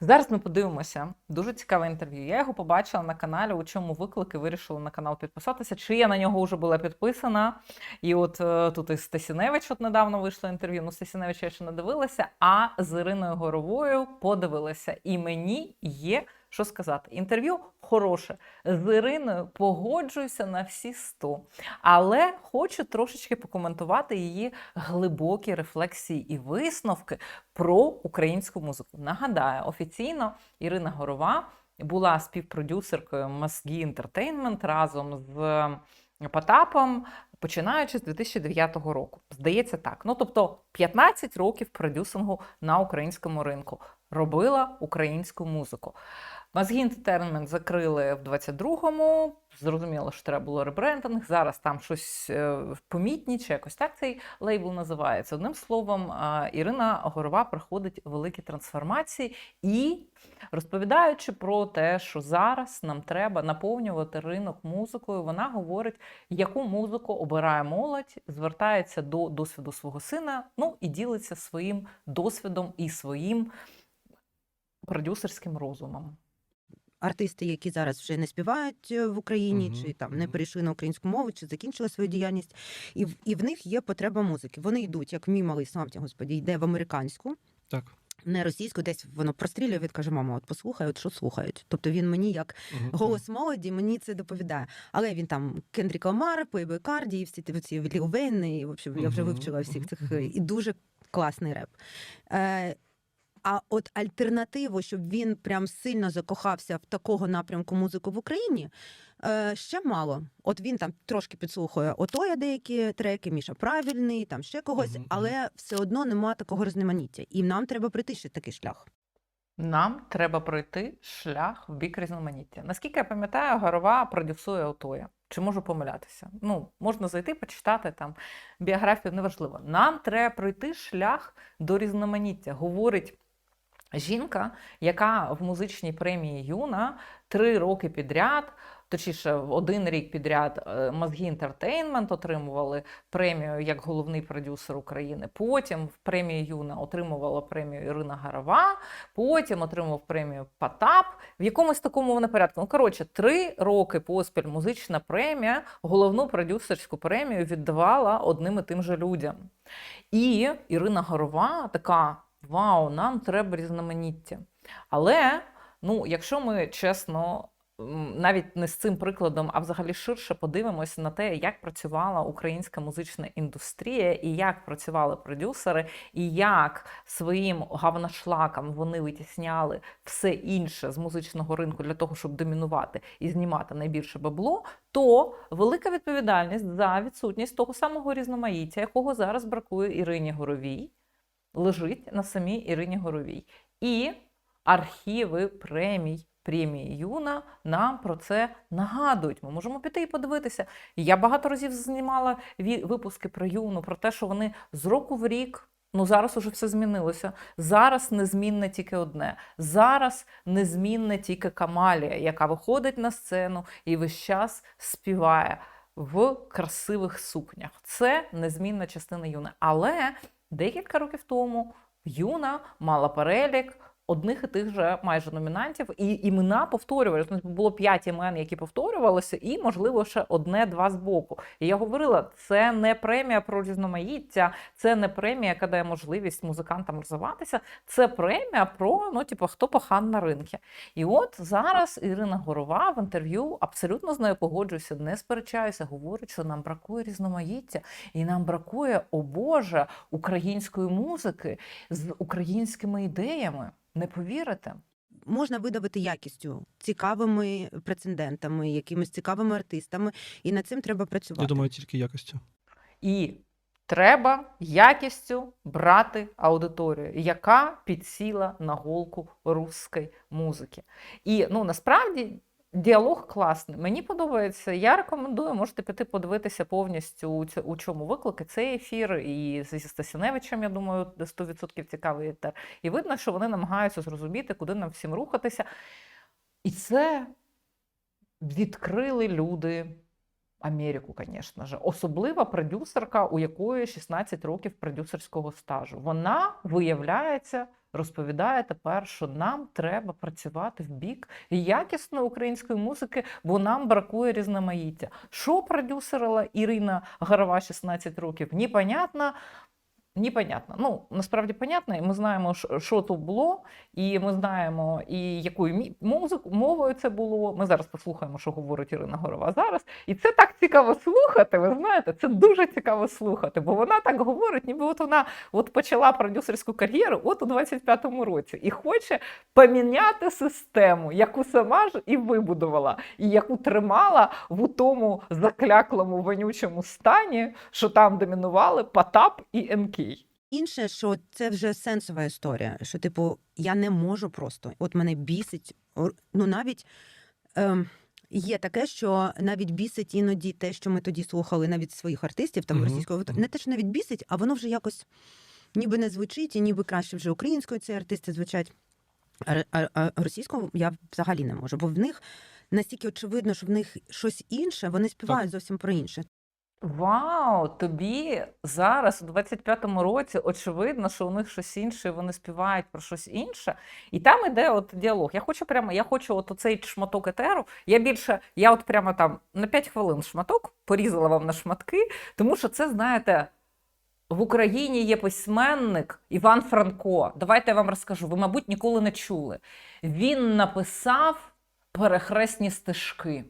Зараз ми подивимося. Дуже цікаве інтерв'ю. Я його побачила на каналі, у чому виклики вирішила на канал підписатися. Чи я на нього вже була підписана? І от е, тут і Стасіневич от недавно вийшло інтерв'ю. Ну, Стасіневича я ще не дивилася, а з Іриною Горовою подивилася. І мені є що сказати. Інтерв'ю хороше. З Іриною погоджуюся на всі 100. Але хочу трошечки покоментувати її глибокі рефлексії і висновки про українську музику. Нагадаю, офіційно Ірина Горова була співпродюсеркою Мозгі Entertainment разом з Потапом, починаючи з 2009 року. Здається так. Ну тобто 15 років продюсингу на українському ринку робила українську музику. Entertainment закрили в 22-му. Зрозуміло, що треба було ребрендинг. Зараз там щось е, помітні, чи якось так цей лейбл називається. Одним словом, Ірина Горова проходить великі трансформації і розповідаючи про те, що зараз нам треба наповнювати ринок музикою, вона говорить, яку музику обирає молодь, звертається до досвіду свого сина, ну і ділиться своїм досвідом і своїм продюсерським розумом. Артисти, які зараз вже не співають е, в Україні, Мгм, чи там не перейшли на українську мову, чи закінчили свою діяльність, і в і в них є потреба музики. Вони йдуть, як мій малий славті, господі, йде в американську. Так. Не російську, десь воно прострілює, він каже, мама, от послухай, от що слухають. Тобто він мені як голос молоді, мені це доповідає. Але він там Кендрік Ламар, Плейбой Карді, і всі ці Ліл і в общем, я вже вивчила всіх цих е, і дуже класний реп. Е, а от альтернативу, щоб він прям сильно закохався в такого напрямку музику в Україні, е, ще мало. От він там трошки підслухує Отоя деякі треки, Міша правильний, там ще когось, але все одно нема такого різноманіття. І нам треба прийти ще такий шлях. Нам треба пройти шлях в бік різноманіття. Наскільки я пам'ятаю, Горова продюсує Отоя. Чи можу помилятися? Ну, можна зайти, почитати там біографію, неважливо. Нам треба пройти шлях до різноманіття. Говорить жінка, яка в музичній премії Юна три роки підряд, точніше, один рік підряд е, Мозгі Інтертейнмент отримували премію як головний продюсер України. Потім в премії Юна отримувала премію Ірина Гарова. Потім отримав премію Потап в якомусь такому вони порядку. Ну коротше, три роки поспіль музична премія, головну продюсерську премію віддавала одним і тим же людям. І Ірина Горова така: Вау, нам треба різноманіття. Але ну, якщо ми чесно. Навіть не з цим прикладом, а взагалі ширше подивимося на те, як працювала українська музична індустрія, і як працювали продюсери, і як своїм гавнашлаком вони витісняли все інше з музичного ринку для того, щоб домінувати і знімати найбільше бабло, то велика відповідальність за відсутність того самого різноманіття, якого зараз бракує Ірині Горовій, лежить на самій Ірині Горовій. І архіви премій. Премії Юна нам про це нагадують. Ми можемо піти і подивитися. Я багато разів знімала випуски про Юну, про те, що вони з року в рік Ну зараз уже все змінилося. Зараз незмінне тільки одне. Зараз незмінне тільки Камалія, яка виходить на сцену і весь час співає в красивих сукнях. Це незмінна частина Юни. Але декілька років тому Юна мала перелік. Одних і тих же майже номінантів, і імена повторювалися. Тобто було п'ять імен, які повторювалися, і, можливо, ще одне-два з боку. І я говорила, це не премія про різноманіття, це не премія, яка дає можливість музикантам розвиватися. Це премія про ну, типу, хто пахан на ринку. І от зараз Ірина Горова в інтерв'ю абсолютно з нею погоджуюся, не сперечаюся, говорить, що нам бракує різноманіття, і нам бракує, о Боже, української музики з українськими ідеями. Не повірите? можна видавити якістю, цікавими прецедентами, якимись цікавими артистами, і над цим треба працювати. Я думаю, тільки якостю. І треба якістю брати аудиторію, яка підсіла на голку руської музики. І ну насправді. Діалог класний. Мені подобається. Я рекомендую, можете піти подивитися повністю у, чому виклики цей ефір. І зі Стасіневичем, я думаю, 100% цікавий етер. І видно, що вони намагаються зрозуміти, куди нам всім рухатися. І це відкрили люди Америку, звісно ж. Особлива продюсерка, у якої 16 років продюсерського стажу. Вона виявляється. Розповідає тепер, що нам треба працювати в бік якісної української музики, бо нам бракує різноманіття. Що продюсерила Ірина Гарова 16 років? Непонятно. Непонятно. Ну, насправді понятно, і ми знаємо, що- тут було, і ми знаємо, і якою музику, мовою це було. Ми зараз послухаємо, що говорить Ірина Горова зараз. І це так цікаво слухати. Ви знаєте, це дуже цікаво слухати, бо вона так говорить, ніби от вона от почала продюсерську кар'єру от у 25-му році і хоче поміняти систему, яку сама ж і вибудувала, і яку тримала в тому закляклому вонючому стані, що там домінували Потап і НК. Інше, що це вже сенсова історія. Що, типу, я не можу просто. От мене бісить. Ну навіть ем, є таке, що навіть бісить іноді те, що ми тоді слухали навіть своїх артистів там Мгм. російського. Не те, що навіть бісить, а воно вже якось ніби не звучить, і ніби краще вже українською ці артисти звучать. А, а, а російською я взагалі не можу, бо в них настільки очевидно, що в них щось інше, вони співають зовсім про інше. Вау, тобі зараз, у 25-му році, очевидно, що у них щось інше, і вони співають про щось інше. І там іде от діалог. Я хочу прямо, я хочу от оцей шматок етеру. Я більше, я от прямо там на 5 хвилин шматок порізала вам на шматки, тому що це, знаєте, в Україні є письменник Іван Франко. Давайте я вам розкажу. Ви, мабуть, ніколи не чули. Він написав перехресні стежки.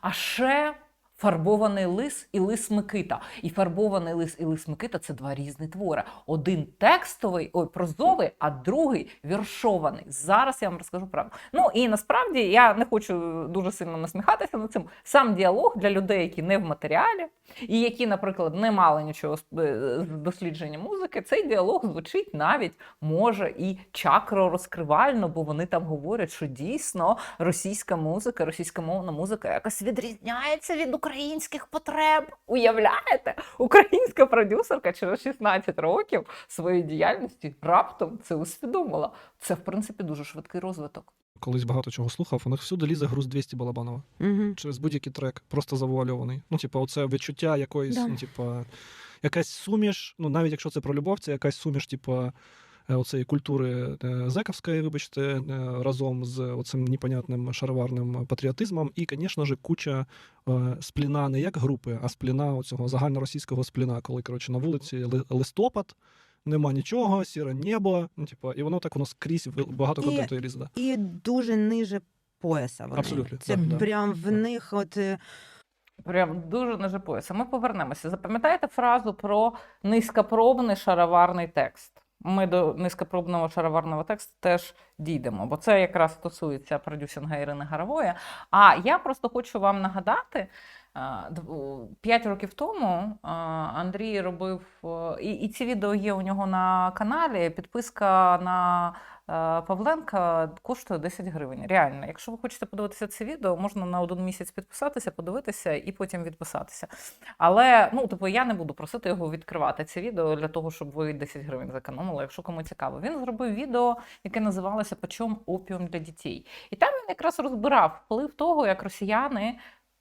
А ще фарбований лис і лис Микита. І фарбований лис і лис Микита це два різні твори. Один текстовий, ой, прозовий, а другий віршований. Зараз я вам розкажу правду. Ну і насправді я не хочу дуже сильно насміхатися над цим. Сам діалог для людей, які не в матеріалі, і які, наприклад, не мали нічого з е, дослідження музики, цей діалог звучить навіть може і чакро розкривально, бо вони там говорять, що дійсно російська музика, російськомовна музика якось відрізняється від українських потреб. Уявляєте? Українська продюсерка через 16 років своєї діяльності раптом це усвідомила. Це, в принципі, дуже швидкий розвиток. Колись багато чого слухав, у них всюди лізе груз 200 Балабанова. Угу. Через будь-який трек, просто завуальований. Ну, типу, оце відчуття якоїсь, Да. ну, типу, якась суміш. Ну, навіть якщо це про любов, це якась суміш, типу, оцеї культури е, зековської, вибачте, е, разом з оцим непонятним шароварним патріотизмом. І, звісно ж, куча е, спліна не як групи, а спліна оцього загальноросійського спліна, коли коротше на вулиці листопад. Нема нічого, сіре небо, ну типу, і воно так воно скрізь багато контенту і лізе. І дуже ниже пояса. Вони. Абсолютно, Це да. прям в них, от Прям дуже ниже пояса. Ми повернемося. Запам'ятаєте фразу про низькопробний шароварний текст. Ми до низькопробного шароварного тексту теж дійдемо, бо це якраз стосується продюсинга Ірини Гарової. А я просто хочу вам нагадати. П'ять років тому Андрій робив, і, і ці відео є у нього на каналі. Підписка на Павленка коштує 10 гривень. Реально, якщо ви хочете подивитися це відео, можна на один місяць підписатися, подивитися і потім відписатися. Але ну, типу, я не буду просити його відкривати це відео для того, щоб ви 10 гривень зекономили, якщо кому цікаво. Він зробив відео, яке називалося Почом опіум для дітей. І там він якраз розбирав вплив того, як росіяни.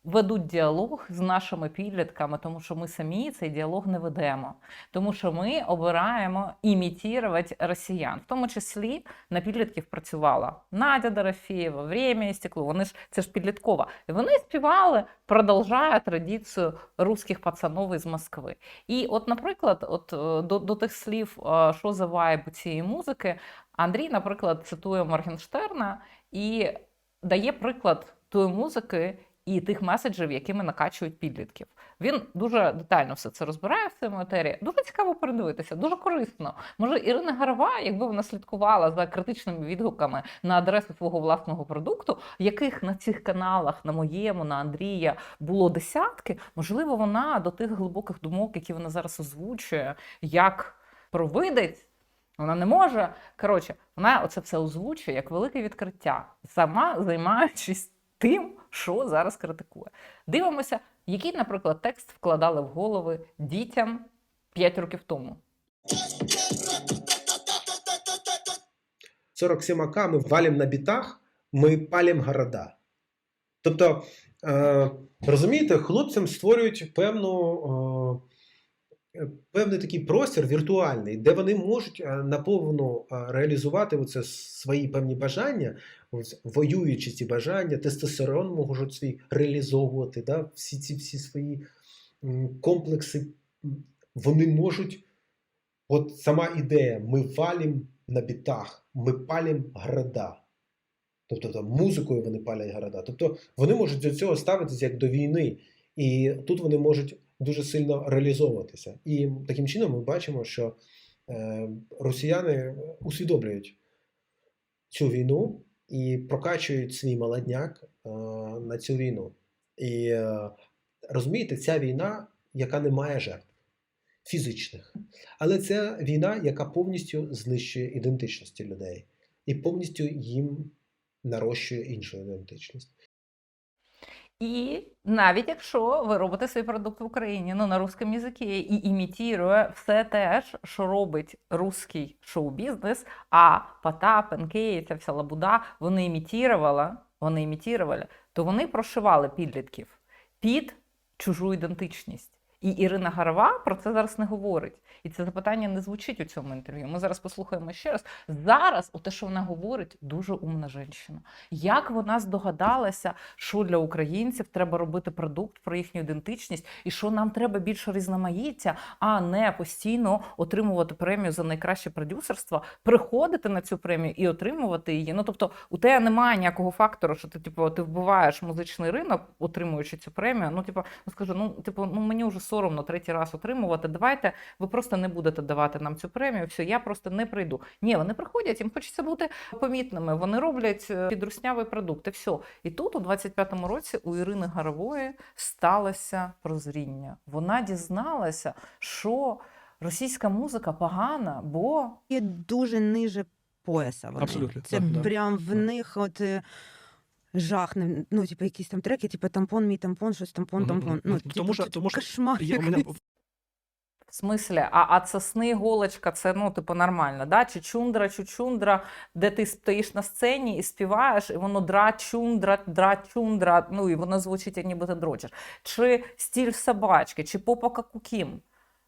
Ведуть діалог з нашими підлітками, тому що ми самі цей діалог не ведемо, тому що ми обираємо імітувати росіян, в тому числі на підлітків працювала Надя Дорофєєва, «Время і стекло». Вони ж це ж підліткова. І вони співали, продовжує традицію русських пацанов із Москви. І, от, наприклад, от е, до, до тих слів, е, що за вайб цієї музики, Андрій, наприклад, цитує Моргенштерна і дає приклад тої музики. І тих меседжів, якими накачують підлітків. Він дуже детально все це розбирає в цьому етері. Дуже цікаво передивитися, дуже корисно. Може, Ірина Гарова, якби вона слідкувала за критичними відгуками на адресу свого власного продукту, яких на цих каналах, на моєму, на Андрія, було десятки, можливо, вона до тих глибоких думок, які вона зараз озвучує, як провидець. Вона не може. Коротше, вона оце все озвучує як велике відкриття, сама займаючись тим, що зараз критикує. Дивимося, який, наприклад, текст вкладали в голови дітям 5 років тому. 47 АК мы валим на битах, мы палим города. Тобто, е, розумієте, хлопцям створюють певну. Е, Певний такий простір віртуальний, де вони можуть е, наповну е, реалізувати оце свої певні бажання, ось, воюючи ці бажання, тестостерон можуть свій реалізовувати, да? всі ці всі свої комплекси, вони можуть. От сама ідея: ми валім на бітах, ми палім города. Тобто там, музикою вони палять города. Тобто вони можуть до цього ставитися як до війни. І тут вони можуть дуже сильно реалізовуватися. І таким чином ми бачимо, що е, росіяни усвідомлюють цю війну і прокачують свій молодняк е, на цю війну. І е, розумієте, ця війна, яка не має жертв фізичних. Але це війна, яка повністю знищує ідентичності людей і повністю їм нарощує іншу ідентичність. І навіть якщо ви робите свій продукт в Україні, ну на русском язикі і імітує все те ж, що робить русський шоу-бізнес, а Потап, Пенкеї, ця вся лабуда, вони імітували, вони імітували, то вони прошивали підлітків під чужу ідентичність. І Ірина Гарова про це зараз не говорить. І це запитання не звучить у цьому інтерв'ю. Ми зараз послухаємо ще раз. Зараз, у те, що вона говорить, дуже умна жінка. Як вона здогадалася, що для українців треба робити продукт про їхню ідентичність, і що нам треба більше різноманіття, а не постійно отримувати премію за найкраще продюсерство, приходити на цю премію і отримувати її. Ну тобто, у тебе немає ніякого фактору, що ти типу ти вбиваєш музичний ринок, отримуючи цю премію. Ну, типу, ну скажу, ну типу, ну мені вже соромно третій раз отримувати. Давайте ви просто не будете давати нам цю премію. Все, я просто не прийду. Ні, вони приходять, їм хочеться бути помітними. Вони роблять е, підруснявий продукт. І все. І тут, у 25-му році, у Ірини Гарової сталося прозріння. Вона дізналася, що російська музика погана, бо І дуже ниже пояса. Вони. Абсолютно, Це так, прям в них от. Жах, ну, типу, якісь там треки, типу тампон, мій тампон, щось тампон, тампон. Ну, Тому типу, що- тому що кошмар. У мене В смислі, а, а це сни, голочка, це ну, типу, нормально, да? Чи чундра, чучундра, де ти стоїш на сцені і співаєш, і воно дра чундра, дра чундра, ну і воно звучить, як ніби ти дрочиш. Чи стіль собачки, чи попа кукім.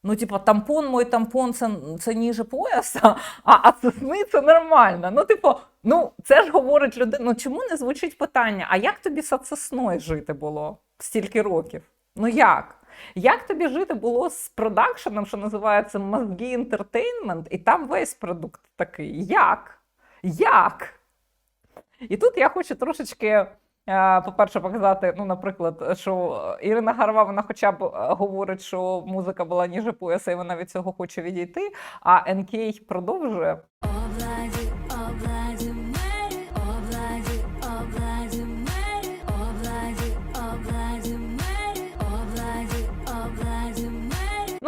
Ну, типу, тампон, мой тампон, це, це ніже пояса, а, а це це нормально. Ну, типу, ну це ж говорить людина. Ну чому не звучить питання? А як тобі з соцесною жити було стільки років? Ну як? Як тобі жити було з продакшеном, що називається Мозги Entertainment, і там весь продукт такий? Як? Як? І тут я хочу трошечки, по-перше, показати, ну, наприклад, що Ірина Гарва, вона хоча б е, говорить, що музика була ніже пояса, і вона від цього хоче відійти. А НК продовжує.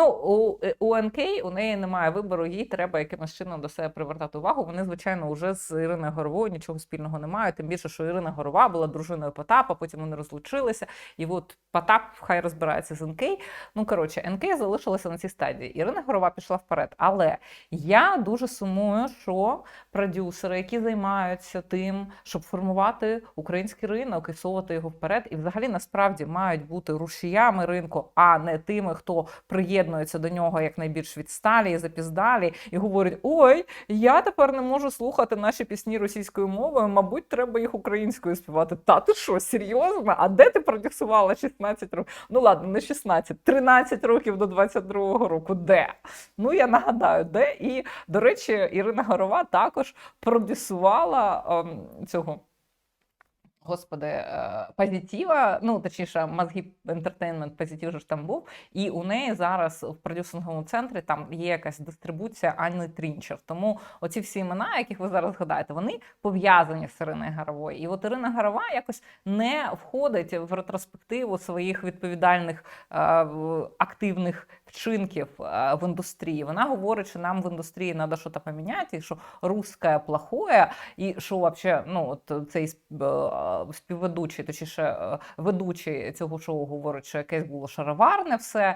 Ну, у, е, у НК у неї немає вибору, їй треба якимось чином до себе привертати увагу. Вони, звичайно, вже з Іриною Горовою нічого спільного не мають. Тим більше, що Ірина Горова була дружиною Потапа, потім вони розлучилися. І от Потап хай розбирається з НК. Ну, коротше, НК залишилася на цій стадії. Ірина Горова пішла вперед. Але я дуже сумую, що продюсери, які займаються тим, щоб формувати український ринок і всовувати його вперед, і взагалі насправді мають бути рушіями ринку, а не тими, хто приєднується до нього як найбільш відсталі і запіздалі, і говорять: ой, я тепер не можу слухати наші пісні російською мовою, мабуть, треба їх українською співати. Та ти що, серйозно? А де ти продюсувала 16 років? Ну ладно, не 16, 13 років до 22-го року. Де? Ну я нагадаю, де. І, до речі, Ірина Горова також продюсувала ем, цього. Господи, е, позитива, ну точніше, мозги ентертейнмент позитив же ж там був, і у неї зараз в продюсинговому центрі там є якась дистрибуція Анни Трінчер. Тому оці всі імена, яких ви зараз згадаєте, вони пов'язані з Іриною Гаровою. І от Ірина Гарова якось не входить в ретроспективу своїх відповідальних е, активних вчинків е, в індустрії. Вона говорить, що нам в індустрії треба щось поміняти, що русське плохое, і що вообще, ну от цей е, співведучий, точніше, е, ведучий цього шоу говорить, що якесь було шароварне все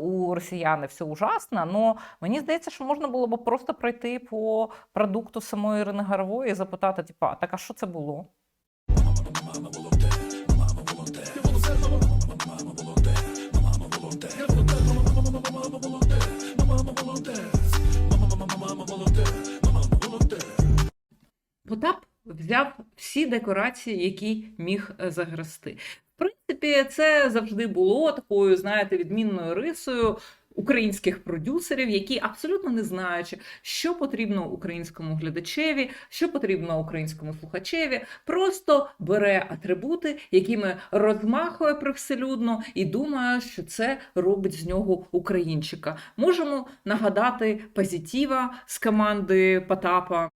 у росіяни, все ужасно. Но мені здається, що можна було б просто пройти по продукту самої Ірини Гарової і запитати, типа, так а що це було? Потап взяв всі декорації, які міг е, загрести. В принципі, це завжди було такою, знаєте, відмінною рисою українських продюсерів, які абсолютно не знаючи, що потрібно українському глядачеві, що потрібно українському слухачеві, просто бере атрибути, якими розмахує привселюдно і думає, що це робить з нього українчика. Можемо нагадати позитива з команди Потапа.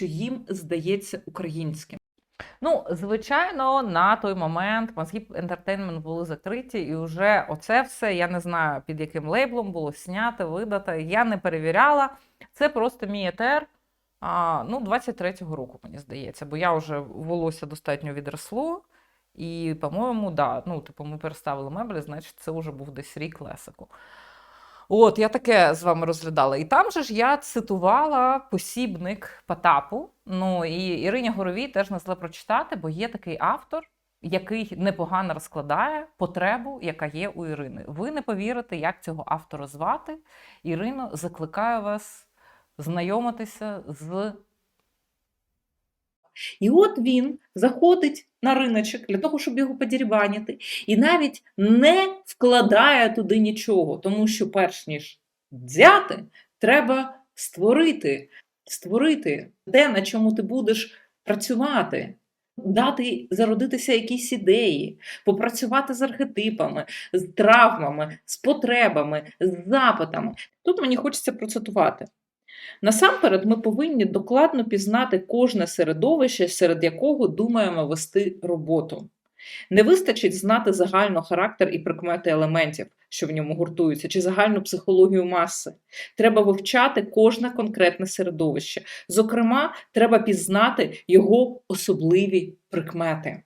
Що їм здається українським. Ну, звичайно, на той момент мозги Entertainment були закриті, і вже оце все, я не знаю, під яким лейблом було знято, видато. Я не перевіряла. Це просто мій етер. Ну, 23-го року, мені здається, бо я вже волосся достатньо відросло. І, по-моєму, да, ну, типу, ми переставили меблі, значить, це вже був десь рік лесику. От, я таке з вами розглядала. І там же ж я цитувала посібник Потапу. Ну і Ірині Горовій теж не зле прочитати, бо є такий автор, який непогано розкладає потребу, яка є у Ірини. Ви не повірите, як цього автора звати. Ірино, закликаю вас знайомитися з. І от він заходить на риночок для того, щоб його подірбанити, і навіть не вкладає туди нічого, тому що, перш ніж взяти, треба створити, створити те, на чому ти будеш працювати, дати зародитися якісь ідеї, попрацювати з архетипами, з травмами, з потребами, з запитами. Тут мені хочеться процитувати. Насамперед, ми повинні докладно пізнати кожне середовище, серед якого думаємо вести роботу. Не вистачить знати загально характер і прикмети елементів, що в ньому гуртуються, чи загальну психологію маси. Треба вивчати кожне конкретне середовище. Зокрема, треба пізнати його особливі прикмети.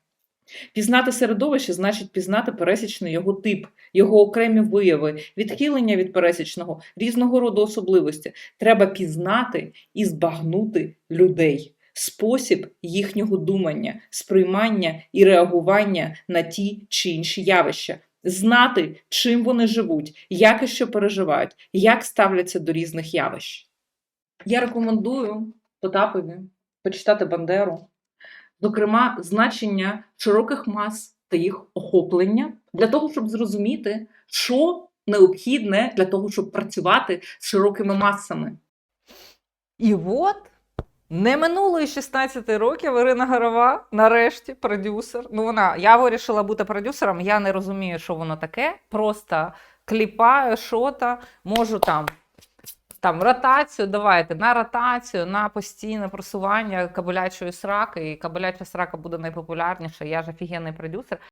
Пізнати середовище значить пізнати пересічний його тип, його окремі вияви, відхилення від пересічного, різного роду особливості. Треба пізнати і збагнути людей, спосіб їхнього думання, сприймання і реагування на ті чи інші явища, знати, чим вони живуть, як і що переживають, як ставляться до різних явищ. Я рекомендую Потапові почитати Бандеру, зокрема, значення широких мас та їх охоплення для того, щоб зрозуміти, що необхідне для того, щоб працювати з широкими масами. І от не минуло і 16 років Ірина Гарова, нарешті, продюсер. Ну, вона, я вирішила бути продюсером, я не розумію, що воно таке. Просто кліпаю, що-то, можу там. Там ротацію, давайте на ротацію, на постійне просування кабелячої сраки, і кабеляча срака буде найпопулярніша. Я ж офігенний продюсер.